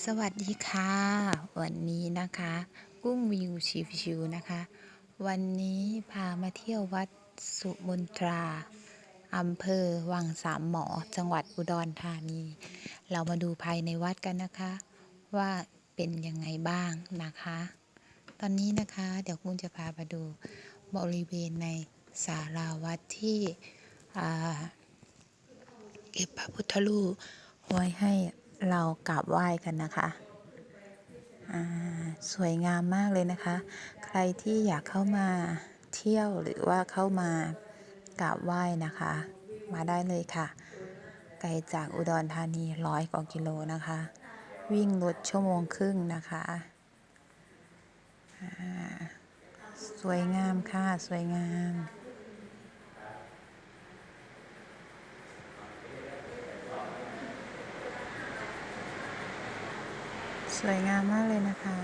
สวัสดีค่ะ วันนี้นะคะ กุ้งวิวชิวๆนะคะ วันนี้พามาเที่ยววัดสุมนตราอำเภอวังสามหมอจังหวัดอุดรธานี เรามาดูภายในวัดกันนะคะ ว่าเป็นยังไงบ้างนะคะ ตอนนี้นะคะเดี๋ยวกุ้งจะพาไปดูบริเวณในศาลาวัดที่อ่าเก็บพระพุทธรูปไว้ให้ เรากราบไหว้กันนะคะอ่าสวยงามมากเลยนะคะ ใครที่อยากเข้ามาเที่ยวหรือว่าเข้ามากราบไหว้นะคะ มาได้เลยค่ะ ไกลจากอุดรธานีร้อยกว่ากิโลนะคะ วิ่งรถชั่วโมงครึ่งนะคะอ่าสวยงามค่ะ สวยงาม สวยงามมากเลยนะคะ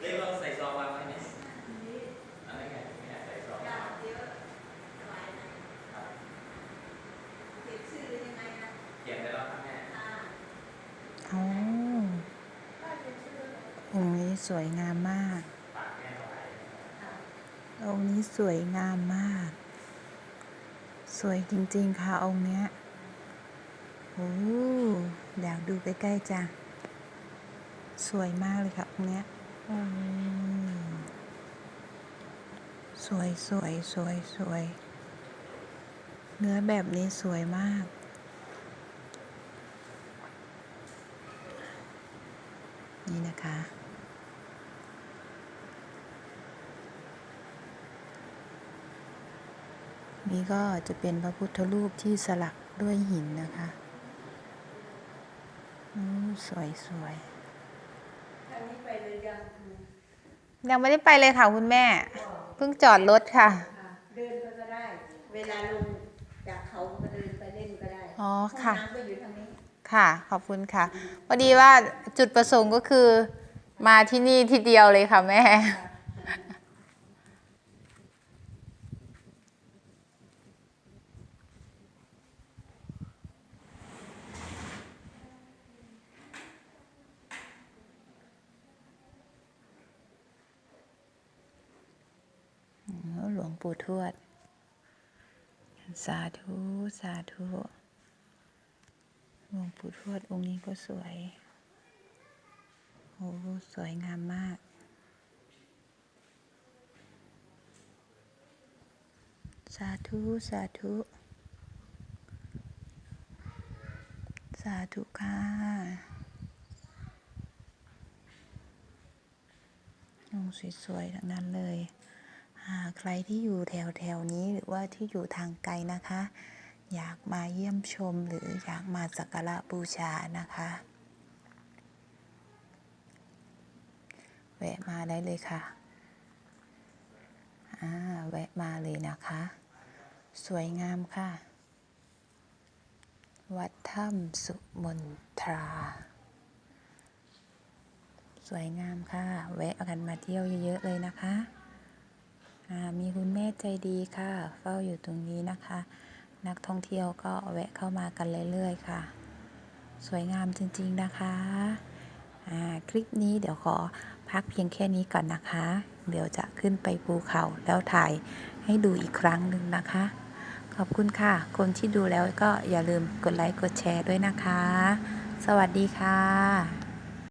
เรียกว่าใส่ซองวางไว้ไหมอะไรไงไม่อยากใส่ซองวางเขียนได้แล้วครับแม่อ๋อองค์นี้สวยงามมาก ฝากแม่เอาไว้ องค์นี้สวยงามมาก สวยจริงๆค่ะองค์เนี้ยโอ้อยากดูใกล้ๆจ้ะสวยมากเลยค่ะองค์เนี้ยสวยสวยสวยสวย เนื้อแบบนี้สวยมาก นี่นะคะ นี่ก็จะเป็นพระพุทธรูปที่สลักด้วยหินนะคะอืมสวยสวยทางนี้ไปเลยยังยังไม่ได้ไปเลยค่ะคุณแม่ เพิ่งจอดรถค่ะค่ะ เดินไปก็ได้ เวลาลงจากเขาก็เดินไปเล่นก็ได้ อ๋อห้องค่ะน้ำก็อยู่ทางนี้ ค่ะ ขอบคุณค่ะ พอดีว่าจุดประสงค์ก็คือ มาที่นี่ทีเดียวเลยค่ะแม่ อ๋อหลวง ปู่ทวด สาธุ สาธุ หลวงปู่ทวดองค์นี้ก็สวย โอ้สวยงามมาก สาธุ สาธุ สาธุค่ะองค์สวยๆทั้งนั้นเลย ใครที่อยู่แถวแถวๆนี้หรือว่าที่อยู่ทางไกลนะคะ อยากมาเยี่ยมชมหรืออยากมาสักการะบูชานะคะแวะมาได้เลยค่ะอ่าแวะมาเลยนะคะ สวยงามค่ะ วัดถ้ำสุมนทราสวยงามค่ะ แวะกันมาเที่ยวเยอะๆเลยนะคะ มีคุณแม่ใจดีค่ะ เฝ้าอยู่ตรงนี้นะคะ นักท่องเที่ยวก็แวะเข้ามากันเรื่อยๆค่ะ สวยงามจริงๆนะคะคลิปนี้เดี๋ยวขอพักเพียงแค่นี้ก่อนนะคะ เดี๋ยวจะขึ้นไปภูเขาแล้วถ่ายให้ดูอีกครั้งหนึ่งนะคะ ขอบคุณค่ะ คนที่ดูแล้วก็อย่าลืมกดไลค์กดแชร์ด้วยนะคะ สวัสดีค่ะ